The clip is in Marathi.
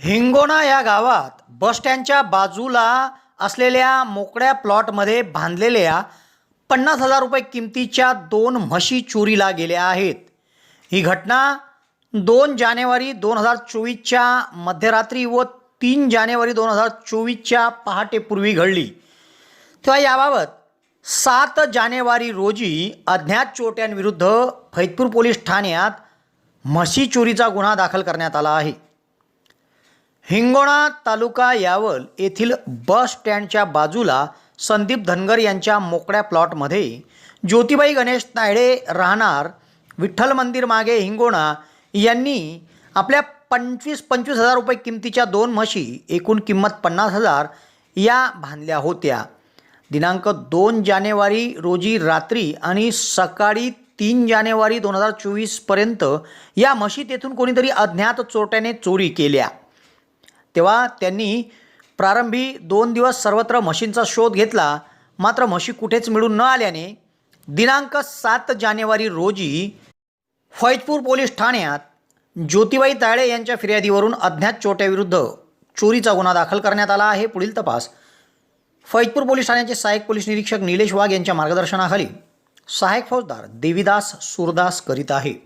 हिंगोणा या गावात बसस्टँडच्या बाजूला असलेल्या मोकळ्या प्लॉटमध्ये बांधलेल्या पन्नास हजार रुपये किमतीच्या दोन म्हशी चोरीला गेल्या आहेत. ही घटना दोन जानेवारी दोन हजार चोवीसच्या मध्यरात्री व तीन जानेवारी दोन हजार चोवीसच्या पहाटेपूर्वी घडली. तेव्हा याबाबत सात जानेवारी रोजी अज्ञात चोट्यांविरुद्ध फैतपूर पोलीस ठाण्यात म्हशी चोरीचा गुन्हा दाखल करण्यात आला आहे. हिंगोणा तालुका यावल येथील बस स्टँडच्या बाजूला संदीप धनगर यांच्या मोकळ्या प्लॉटमध्ये ज्योतिबाई गणेश नायडे राहणार. विठ्ठल मंदिर मागे हिंगोणा. यांनी आपल्या पंचवीस पंचवीस हजार रुपये किमतीच्या दोन म्हशी एकूण किंमत पन्नास हजार या बांधल्या होत्या. दिनांक दोन जानेवारी रोजी रात्री आणि सकाळी तीन जानेवारी दोन हजार चोवीसपर्यंत या म्हशी तेथून कोणीतरी अज्ञात चोरट्याने चोरी केल्या. तेव्हा त्यांनी प्रारंभी दोन दिवस सर्वत्र म्हशींचा शोध घेतला. मात्र म्हशी कुठेच मिळून न आल्याने दिनांक सात जानेवारी रोजी फैजपूर पोलीस ठाण्यात ज्योतिबाई ताळे यांच्या फिर्यादीवरून अज्ञात चोट्याविरुद्ध चोरीचा गुन्हा दाखल करण्यात आला आहे. पुढील तपास. फैजपूर पोलीस ठाण्याचे सहाय्यक पोलीस निरीक्षक निलेश वाघ यांच्या मार्गदर्शनाखाली सहाय्यक फौजदार देवीदास सुरदास करीत आहे.